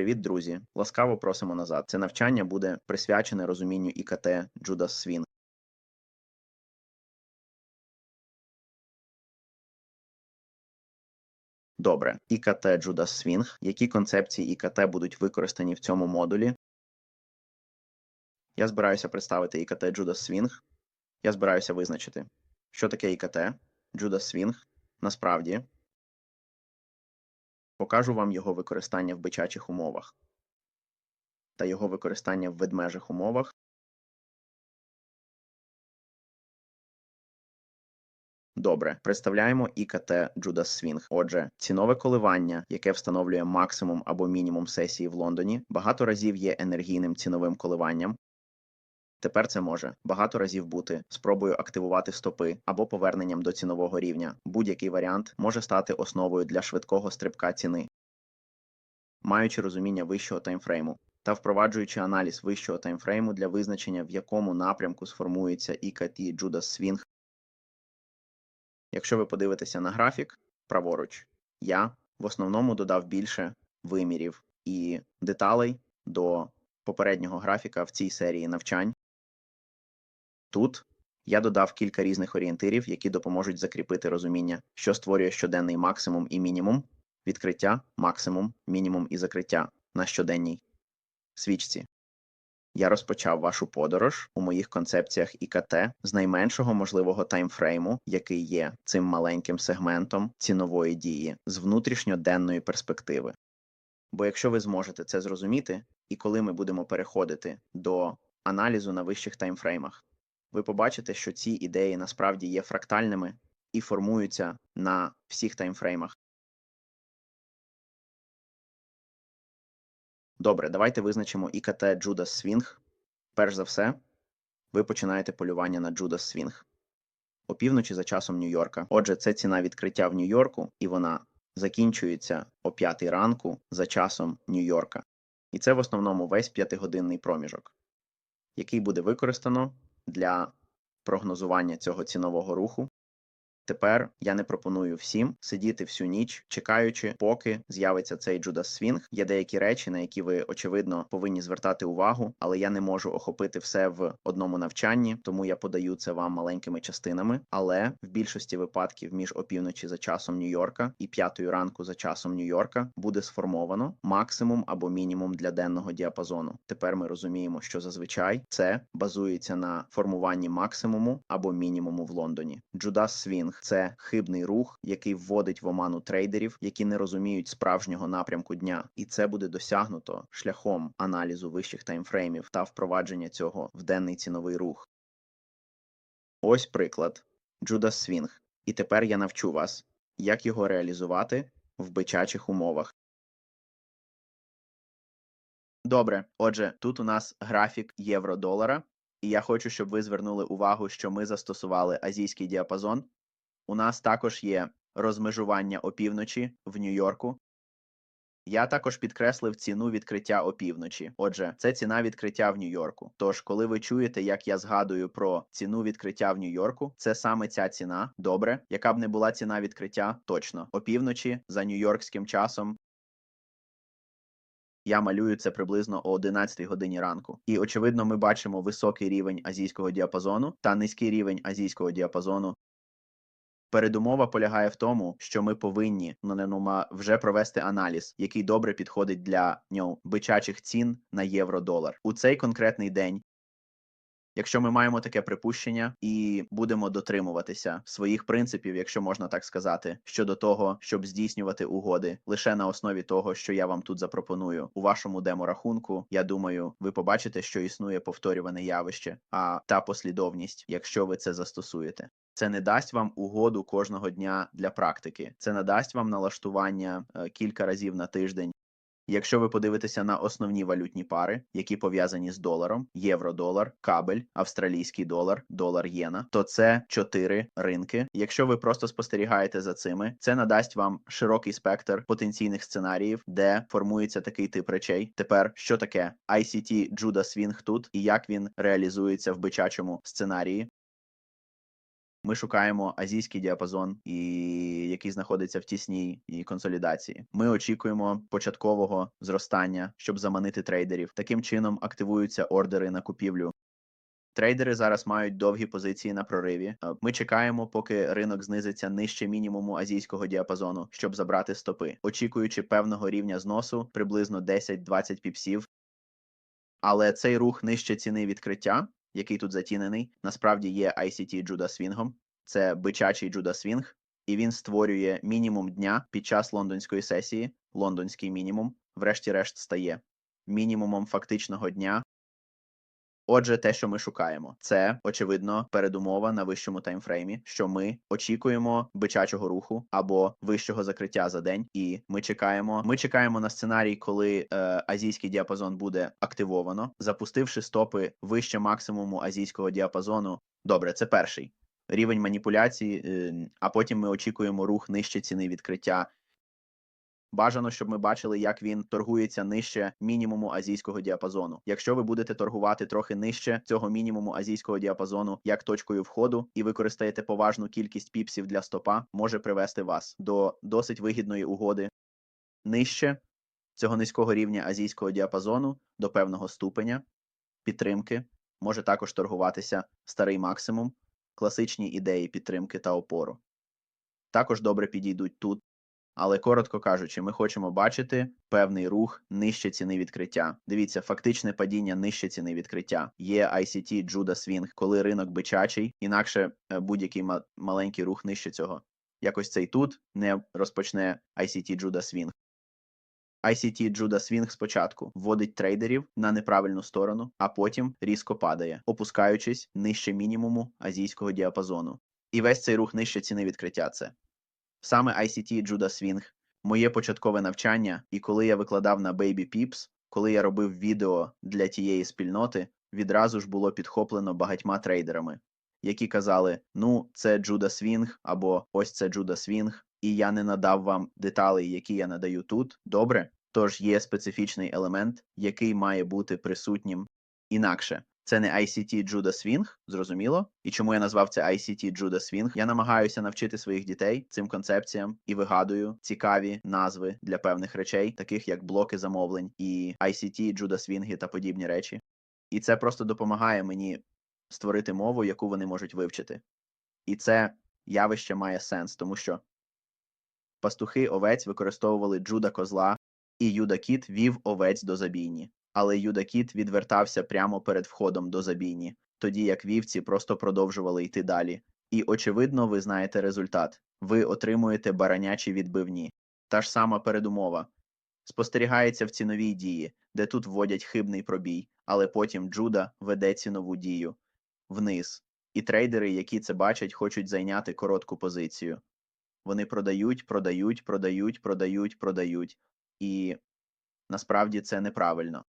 Привіт, друзі! Ласкаво просимо назад. Це навчання буде присвячене розумінню ІКТ Judas Swing. Добре, ІКТ Judas Swing. Які концепції ІКТ будуть використані в цьому модулі? Я збираюся представити ІКТ Judas Swing. Я збираюся визначити, що таке ІКТ Judas Swing насправді. Покажу вам його використання в бичачих умовах та його використання в ведмежих умовах. Добре, представляємо ІКТ Judas Swing. Отже, цінове коливання, яке встановлює максимум або мінімум сесії в Лондоні, багато разів є енергійним ціновим коливанням. Тепер це може багато разів бути спробою активувати стопи або поверненням до цінового рівня. Будь-який варіант може стати основою для швидкого стрибка ціни. Маючи розуміння вищого таймфрейму та впроваджуючи аналіз вищого таймфрейму для визначення, в якому напрямку сформується ІКТ Judas Swing. Якщо ви подивитеся на графік праворуч, я в основному додав більше вимірів і деталей до попереднього графіка в цій серії навчань. Тут я додав кілька різних орієнтирів, які допоможуть закріпити розуміння, що створює щоденний максимум і мінімум, відкриття, максимум, мінімум і закриття на щоденній свічці. Я розпочав вашу подорож у моїх концепціях ІКТ з найменшого можливого таймфрейму, який є цим маленьким сегментом цінової дії з внутрішньоденної перспективи. Бо якщо ви зможете це зрозуміти, і коли ми будемо переходити до аналізу на вищих таймфреймах, ви побачите, що ці ідеї насправді є фрактальними і формуються на всіх таймфреймах. Добре, давайте визначимо ІКТ Judas Swing. Перш за все, ви починаєте полювання на Judas Swing. Опівночі за часом Нью-Йорка. Отже, це ціна відкриття в Нью-Йорку, і вона закінчується о 5 ранку за часом Нью-Йорка. І це в основному весь п'ятигодинний проміжок, який буде використано для прогнозування цього цінового руху. Тепер я не пропоную всім сидіти всю ніч, чекаючи, поки з'явиться цей Judas Swing. Є деякі речі, на які ви очевидно повинні звертати увагу, але я не можу охопити все в одному навчанні, тому я подаю це вам маленькими частинами. Але в більшості випадків між опівночі за часом Нью-Йорка і п'ятою ранку за часом Нью-Йорка буде сформовано максимум або мінімум для денного діапазону. Тепер ми розуміємо, що зазвичай це базується на формуванні максимуму або мінімуму в Лондоні. Judas Swing це хибний рух, який вводить в оману трейдерів, які не розуміють справжнього напрямку дня, і це буде досягнуто шляхом аналізу вищих таймфреймів та впровадження цього в денний ціновий рух. Ось приклад Judas Swing. І тепер я навчу вас, як його реалізувати в бичачих умовах. Добре, отже, тут у нас графік євро-долара, і я хочу, щоб ви звернули увагу, що ми застосували азійський діапазон. У нас також є розмежування опівночі в Нью-Йорку. Я також підкреслив ціну відкриття опівночі. Отже, це ціна відкриття в Нью-Йорку. Тож, коли ви чуєте, як я згадую про ціну відкриття в Нью-Йорку, це саме ця ціна. Добре, яка б не була ціна відкриття, точно опівночі за нью-йоркським часом. Я малюю це приблизно о 11 годині ранку. І очевидно, ми бачимо високий рівень азійського діапазону та низький рівень азійського діапазону. Передумова полягає в тому, що ми повинні ну, вже провести аналіз, який добре підходить для нього бичачих цін на євро-долар у цей конкретний день. Якщо ми маємо таке припущення і будемо дотримуватися своїх принципів, якщо можна так сказати, щодо того, щоб здійснювати угоди лише на основі того, що я вам тут запропоную у вашому деморахунку, я думаю, ви побачите, що існує повторюване явище, а та послідовність, якщо ви це застосуєте. Це не дасть вам угоду кожного дня для практики. Це не дасть вам налаштування е, кілька разів на тиждень. Якщо ви подивитеся на основні валютні пари, які пов'язані з доларом: євро-долар, кабель, австралійський долар, долар єна, то це чотири ринки. Якщо ви просто спостерігаєте за цими, це надасть вам широкий спектр потенційних сценаріїв, де формується такий тип речей. Тепер що таке ICT Judas Swing тут і як він реалізується в бичачому сценарії? Ми шукаємо азійський діапазон, і який знаходиться в тісній і консолідації. Ми очікуємо початкового зростання, щоб заманити трейдерів. Таким чином активуються ордери на купівлю. Трейдери зараз мають довгі позиції на прориві. Е, Ми чекаємо, поки ринок знизиться нижче мінімуму азійського діапазону, щоб забрати стопи, очікуючи певного рівня зносу приблизно 10-20 піпсів. Але цей рух нижче ціни відкриття, який тут затінений, насправді є ICT Джуда Свінгом. Це бичачий Джуда Свінг, і він створює мінімум дня під час лондонської сесії. Лондонський мінімум, врешті-решт, стає мінімумом фактичного дня. Отже, те, що ми шукаємо, це очевидно передумова на вищому таймфреймі, що ми очікуємо бичачого руху або вищого закриття за день, і ми чекаємо. Ми чекаємо на сценарій, коли е, азійський діапазон буде активовано, запустивши стопи вище максимуму азійського діапазону. Добре, це перший рівень маніпуляції, е, а потім ми очікуємо рух нижче ціни відкриття. Бажано, щоб ми бачили, як він торгується нижче мінімуму азійського діапазону. Якщо ви будете торгувати трохи нижче цього мінімуму азійського діапазону як точкою входу, і використаєте поважну кількість піпсів для стопа, може привести вас до досить вигідної угоди нижче цього низького рівня азійського діапазону до певного ступеня підтримки. Може також торгуватися старий максимум, класичні ідеї підтримки та опору. Також добре підійдуть тут. Але коротко кажучи, ми хочемо бачити певний рух нижче ціни відкриття. Дивіться, фактичне падіння нижче ціни відкриття. Є ICT Juda Swing, коли ринок бичачий, інакше е, будь-який маленький рух нижче цього. Якось цей тут не розпочне ICT Juda Swing. ICT Juda Swing спочатку вводить трейдерів на неправильну сторону, а потім різко падає, опускаючись нижче мінімуму азійського діапазону. І весь цей рух нижче ціни відкриття це. Саме ICT Juda Swing, моє початкове навчання, і коли я викладав на Baby Pips, коли я робив відео для тієї спільноти, відразу ж було підхоплено багатьма трейдерами, які казали: ну, це Juda Swing або ось це Juda Swing, і я не надав вам деталей, які я надаю тут. Добре. Тож є специфічний елемент, який має бути присутнім інакше. Це не ICT Juda Swing, зрозуміло. І чому я назвав це ICT Juda Swing? Я намагаюся навчити своїх дітей цим концепціям і вигадую цікаві назви для певних речей, таких як блоки замовлень і ICT, Juda Swing та подібні речі. І це просто допомагає мені створити мову, яку вони можуть вивчити. І це явище має сенс, тому що пастухи овець використовували Джуда козла, і Юда Кіт вів овець до забійні але Юда Кіт відвертався прямо перед входом до забійні, тоді як вівці просто продовжували йти далі. І, очевидно, ви знаєте результат ви отримуєте баранячі відбивні. Та ж сама передумова. Спостерігається в ціновій дії, де тут вводять хибний пробій, але потім Джуда веде цінову дію вниз. І трейдери, які це бачать, хочуть зайняти коротку позицію. Вони продають, продають, продають, продають, продають. І насправді це неправильно.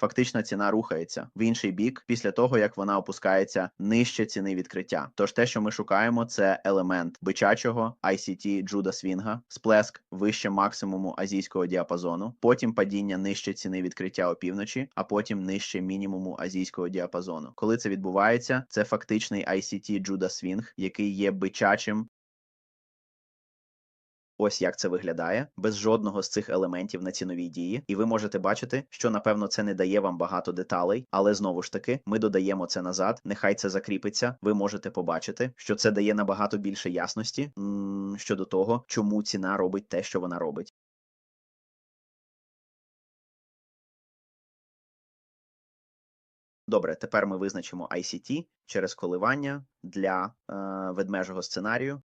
Фактична ціна рухається в інший бік після того, як вона опускається нижче ціни відкриття. Тож те, що ми шукаємо, це елемент бичачого ICT Джуда Свінга, сплеск вище максимуму азійського діапазону, потім падіння нижче ціни відкриття опівночі, а потім нижче мінімуму азійського діапазону. Коли це відбувається, це фактичний ICT Джуда Свінг, який є бичачим Ось як це виглядає без жодного з цих елементів на ціновій дії, і ви можете бачити, що напевно це не дає вам багато деталей, але знову ж таки ми додаємо це назад. Нехай це закріпиться. Ви можете побачити, що це дає набагато більше ясності щодо того, чому ціна робить те, що вона робить. Добре, тепер ми визначимо ICT через коливання для е, ведмежого сценарію.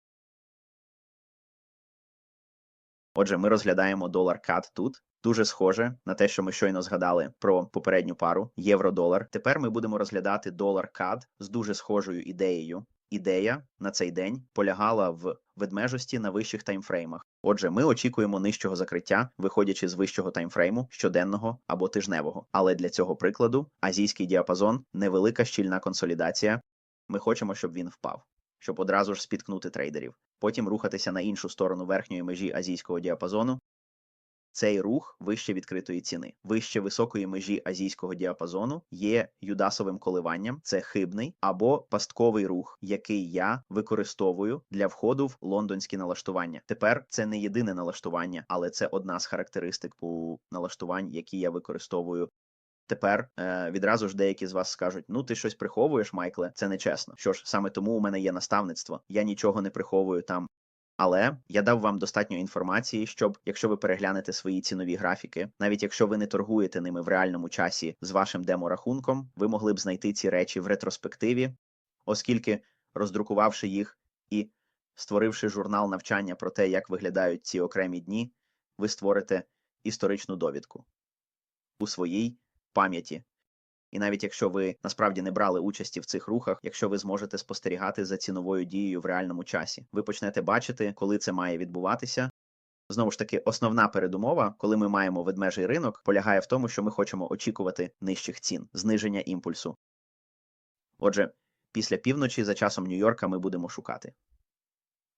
Отже, ми розглядаємо долар CAD тут. Дуже схоже на те, що ми щойно згадали про попередню пару євро-долар. Тепер ми будемо розглядати долар CAD з дуже схожою ідеєю. Ідея на цей день полягала в ведмежості на вищих таймфреймах. Отже, ми очікуємо нижчого закриття, виходячи з вищого таймфрейму щоденного або тижневого. Але для цього прикладу азійський діапазон невелика щільна консолідація. Ми хочемо, щоб він впав, щоб одразу ж спіткнути трейдерів потім рухатися на іншу сторону верхньої межі азійського діапазону цей рух вище відкритої ціни, вище високої межі азійського діапазону є юдасовим коливанням, це хибний або пастковий рух, який я використовую для входу в лондонські налаштування. Тепер це не єдине налаштування, але це одна з характеристик у налаштувань, які я використовую. Тепер е, відразу ж деякі з вас скажуть: ну ти щось приховуєш, Майкле, це нечесно. Що ж, саме тому у мене є наставництво. Я нічого не приховую там. Але я дав вам достатньо інформації, щоб, якщо ви переглянете свої цінові графіки, навіть якщо ви не торгуєте ними в реальному часі з вашим деморахунком, ви могли б знайти ці речі в ретроспективі, оскільки, роздрукувавши їх і створивши журнал навчання про те, як виглядають ці окремі дні, ви створите історичну довідку у своїй пам'яті. І навіть якщо ви насправді не брали участі в цих рухах, якщо ви зможете спостерігати за ціновою дією в реальному часі, ви почнете бачити, коли це має відбуватися. Знову ж таки, основна передумова, коли ми маємо ведмежий ринок, полягає в тому, що ми хочемо очікувати нижчих цін, зниження імпульсу. Отже, після півночі за часом Нью-Йорка ми будемо шукати,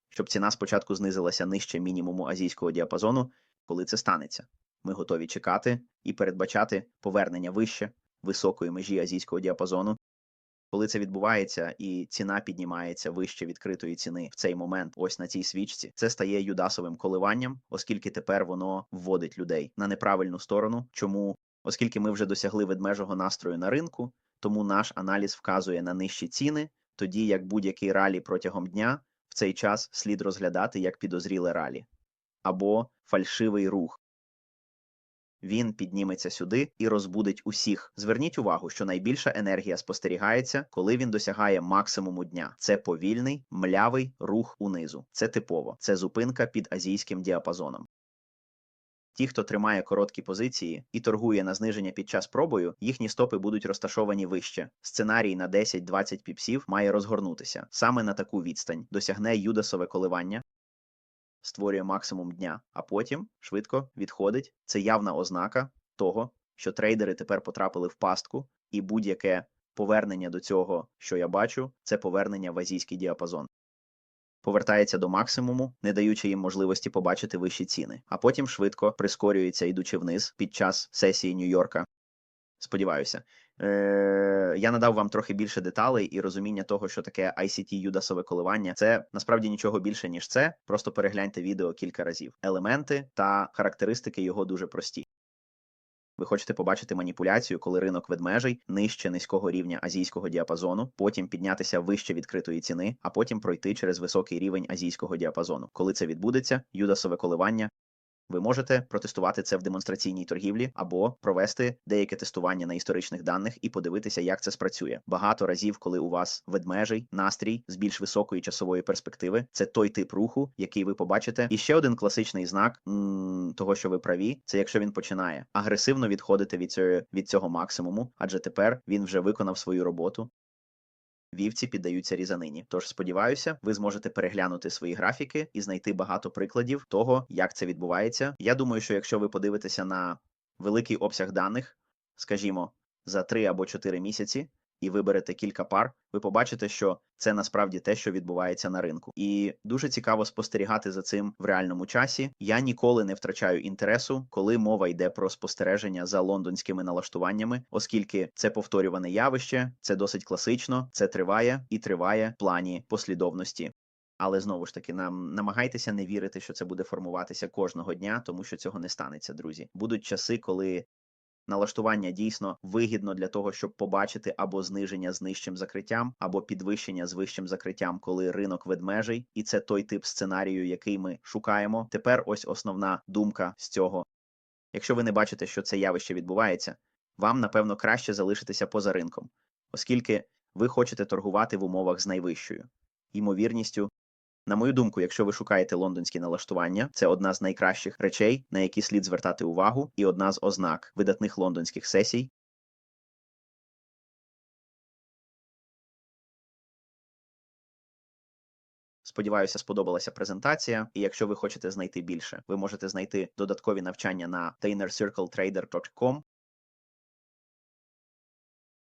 щоб ціна спочатку знизилася нижче мінімуму азійського діапазону, коли це станеться. Ми готові чекати і передбачати повернення вище високої межі азійського діапазону. Коли це відбувається і ціна піднімається вище відкритої ціни в цей момент, ось на цій свічці, це стає юдасовим коливанням, оскільки тепер воно вводить людей на неправильну сторону. Чому? Оскільки ми вже досягли ведмежого настрою на ринку, тому наш аналіз вказує на нижчі ціни, тоді як будь-який ралі протягом дня в цей час слід розглядати як підозріле ралі або фальшивий рух. Він підніметься сюди і розбудить усіх. Зверніть увагу, що найбільша енергія спостерігається, коли він досягає максимуму дня. Це повільний, млявий рух унизу. Це типово, це зупинка під азійським діапазоном. Ті, хто тримає короткі позиції і торгує на зниження під час пробою, їхні стопи будуть розташовані вище. Сценарій на 10-20 піпсів має розгорнутися саме на таку відстань, досягне юдасове коливання, створює максимум дня, а потім швидко відходить. Це явна ознака того, що трейдери тепер потрапили в пастку, і будь-яке повернення до цього, що я бачу, це повернення в азійський діапазон. Повертається до максимуму, не даючи їм можливості побачити вищі ціни, а потім швидко прискорюється, йдучи вниз під час сесії Нью-Йорка. Сподіваюся, Е, я надав вам трохи більше деталей і розуміння того, що таке ICT юдасове коливання. Це насправді нічого більше ніж це. Просто перегляньте відео кілька разів. Елементи та характеристики його дуже прості. Ви хочете побачити маніпуляцію, коли ринок ведмежий нижче низького рівня азійського діапазону, потім піднятися вище відкритої ціни, а потім пройти через високий рівень азійського діапазону. Коли це відбудеться, юдасове коливання. Ви можете протестувати це в демонстраційній торгівлі або провести деяке тестування на історичних даних і подивитися, як це спрацює. Багато разів, коли у вас ведмежий настрій з більш високої часової перспективи, це той тип руху, який ви побачите. І ще один класичний знак того, що ви праві, це якщо він починає агресивно відходити від цього від цього максимуму, адже тепер він вже виконав свою роботу. Вівці піддаються різанині. Тож сподіваюся, ви зможете переглянути свої графіки і знайти багато прикладів того, як це відбувається. Я думаю, що якщо ви подивитеся на великий обсяг даних, скажімо, за 3 або 4 місяці, і виберете кілька пар, ви побачите, що це насправді те, що відбувається на ринку. І дуже цікаво спостерігати за цим в реальному часі. Я ніколи не втрачаю інтересу, коли мова йде про спостереження за лондонськими налаштуваннями, оскільки це повторюване явище, це досить класично, це триває і триває в плані послідовності. Але знову ж таки, нам намагайтеся не вірити, що це буде формуватися кожного дня, тому що цього не станеться, друзі. Будуть часи, коли налаштування дійсно вигідно для того, щоб побачити або зниження з нижчим закриттям, або підвищення з вищим закриттям, коли ринок ведмежий, і це той тип сценарію, який ми шукаємо. Тепер ось основна думка з цього. Якщо ви не бачите, що це явище відбувається, вам напевно краще залишитися поза ринком, оскільки ви хочете торгувати в умовах з найвищою ймовірністю на мою думку, якщо ви шукаєте лондонські налаштування, це одна з найкращих речей, на які слід звертати увагу, і одна з ознак видатних лондонських сесій. Сподіваюся, сподобалася презентація. І якщо ви хочете знайти більше, ви можете знайти додаткові навчання на trainercircletrader.com